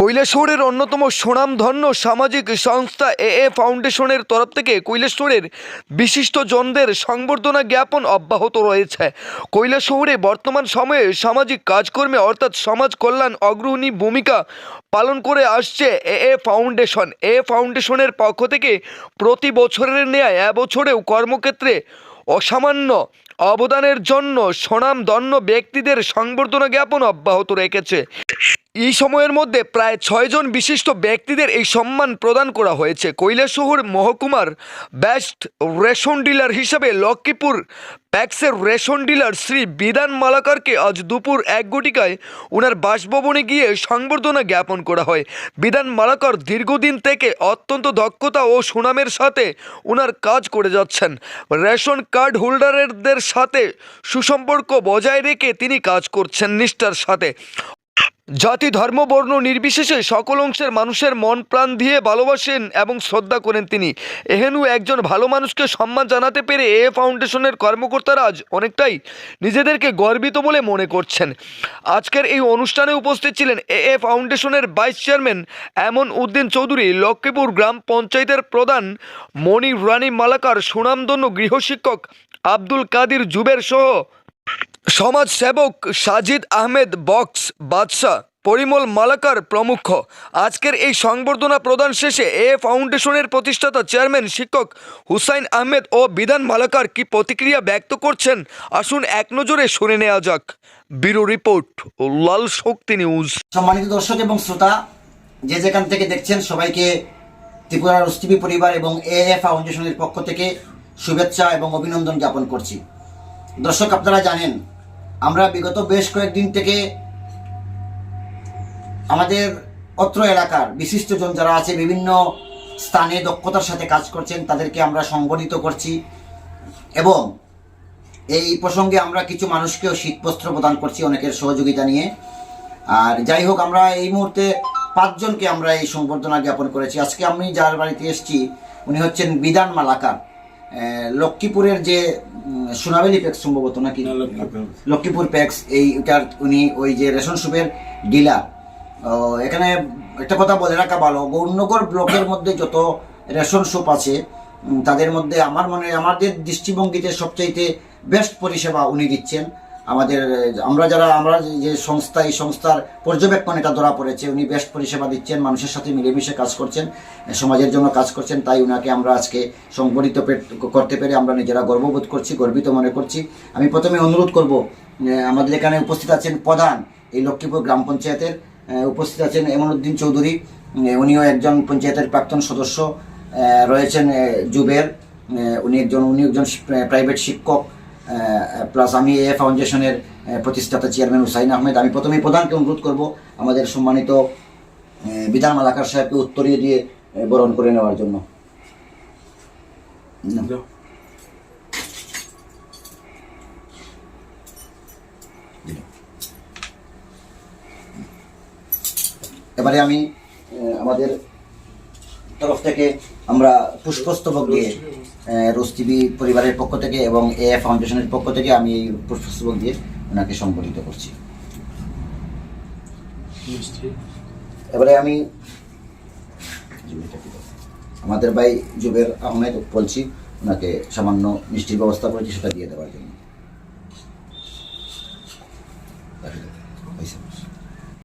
কৈলাসহরের অন্যতম সুনামধন্য সামাজিক সংস্থা এ এ ফাউন্ডেশনের তরফ থেকে কৈলাসহরের বিশিষ্ট জনদের সংবর্ধনা জ্ঞাপন অব্যাহত রয়েছে। কৈলাসহরে বর্তমান সময়ে সামাজিক কাজকর্মে অর্থাৎ সমাজ কল্যাণ অগ্রণী ভূমিকা পালন করে আসছে এ এ ফাউন্ডেশন। এ ফাউন্ডেশনের পক্ষ থেকে প্রতি বছরের ন্যায় এবছরেও কর্মক্ষেত্রে অসামান্য অবদানের জন্য স্বনামধন্য ব্যক্তিদের সংবর্ধনা জ্ঞাপন অব্যাহত রেখেছে। এই সময়ের মধ্যে প্রায় ছয়জন বিশিষ্ট ব্যক্তিদের এই সম্মান প্রদান করা হয়েছে। কৈলাসহর মহকুমার বেস্ট রেশন ডিলার হিসাবে লক্ষ্মীপুর প্যাক্সের রেশন ডিলার শ্রী বিধান মালাকারকে আজ দুপুর এক ঘটিকায় ওনার বাসভবনে গিয়ে সংবর্ধনা জ্ঞাপন করা হয়। বিধান মালাকর দীর্ঘদিন থেকে অত্যন্ত দক্ষতা ও সুনামের সাথে ওনার কাজ করে যাচ্ছেন। রেশন কার্ড হোল্ডারদের সাথে সুসম্পর্ক বজায় রেখে তিনি কাজ করছেন নিষ্ঠার সাথে। জাতি, ধর্ম, বর্ণ নির্বিশেষে সকল অংশের মানুষের মন, প্রাণ দিয়ে ভালোবাসেন এবং শ্রদ্ধা করেন তিনি। এহেনু একজন ভালো মানুষকে সম্মান জানাতে পেরে এ ফাউন্ডেশনের কর্মকর্তারা আজ অনেকটাই নিজেদেরকে গর্বিত বলে মনে করছেন। আজকের এই অনুষ্ঠানে উপস্থিত ছিলেন এ এ ফাউন্ডেশনের ভাইস চেয়ারম্যান এমন উদ্দিন চৌধুরী, লক্ষ্মীপুর গ্রাম পঞ্চায়েতের প্রধান মণি রানী মালাকার সুনামধন্য গৃহশিক্ষক আব্দুল কাদির জুবের সহ সমাজ সেবক সাজিদ আহমেদ বক্স বাদশাহ, পরিমল মালাকার প্রমুখ। আজকের এই সংবর্ধনা প্রদান শেষে এ ফাউন্ডেশনের প্রতিষ্ঠাতা চেয়ারম্যান শিক্ষক হুসাইন আহমেদ ও বিধান মালাকার কি প্রতিক্রিয়া ব্যক্ত করছেন? আসুন এক নজরে শুনে নেওয়া যাক। Bureau report, Lal Shakti news. সম্মানিত দর্শক এবং শ্রোতা, যে যেখান থেকে দেখছেন সবাইকে ত্রিপুরার রুস্টিভি পরিবার এবং এ ফাউন্ডেশনের পক্ষ থেকে শুভেচ্ছা এবং অভিনন্দন জ্ঞাপন করছি। দর্শক, আপনারা জানেন, আমরা বিগত বেশ কয়েকদিন থেকে আমাদের অত্র এলাকার বিশিষ্টজন যারা আছে, বিভিন্ন স্থানে দক্ষতার সাথে কাজ করছেন, তাদেরকে আমরা সংগঠিত করছি এবং এই প্রসঙ্গে আমরা কিছু মানুষকেও শীতবস্ত্র প্রদান করছি অনেকের সহযোগিতা নিয়ে। আর যাই হোক, আমরা এই মুহূর্তে পাঁচজনকে আমরা এই সংবর্ধনা জ্ঞাপন করেছি। আজকে আমি যার বাড়িতে এসেছি, উনি হচ্ছেন বিধান মালাকার। লক্ষ্মীপুরের যে সোনাবেলি প্যাক্স সম্ভবত নাকি? লক্ষ্মীপুর। প্যাক্স এইটার উনি ওই যে রেশন সুপের ডিলার এখানে একটা কথা বলে রাখা ভালো গৌরনগর ব্লকের মধ্যে যত রেশন শপ আছে তাদের মধ্যে আমার মনে হয় আমাদের দৃষ্টিভঙ্গিতে সবচাইতে বেস্ট পরিষেবা উনি দিচ্ছেন। আমাদের, আমরা যারা, আমরা যে সংস্থা, এই সংস্থার পর্যবেক্ষণ এটা ধরা পড়েছে, উনি বেস্ট পরিষেবা দিচ্ছেন, মানুষের সাথে মিলেমিশে কাজ করছেন সমাজের জন্য কাজ করছেন, তাই উনাকে আমরা আজকে সংগঠিত করতে পেরে আমরা নিজেরা গর্ববোধ করছি, গর্বিত মনে করছি। আমি প্রথমে অনুরোধ করব আমাদের এখানে উপস্থিত আছেন প্রধান এই লক্ষ্মীপুর গ্রাম পঞ্চায়েতের উপস্থিত আছেন এমনউদ্দিন চৌধুরী উনিও একজন পঞ্চায়েতের প্রাক্তন সদস্য রয়েছেন জুবের উনি একজন উনি একজন প্রাইভেট শিক্ষক প্লাস আমি এ ফাউন্ডেশনের প্রতিষ্ঠাতা চেয়ারম্যান হুসাইন আহমেদ। আমি প্রথমেই প্রধানকে অনুরোধ করব আমাদের সম্মানিত বিধান মালাকার সাহেবকে উত্তরীয় দিয়ে বরণ করে নেওয়ার জন্য। এবারে আমি আমাদের তরফ থেকে আমরা পুষ্পস্তবক দিয়ে রোজ টিভি পরিবারের পক্ষ থেকে এবং এ ফাউন্ডেশনের পক্ষ থেকে আমি এই পুষ্পস্তবক দিয়ে ওনাকে সংগঠিত করছি। এবারে আমি আমাদের ভাই জুবের আহমেদ বলছি, ওনাকে সামান্য মিষ্টির ব্যবস্থা করেছি সেটা দিয়ে দেওয়ার জন্য।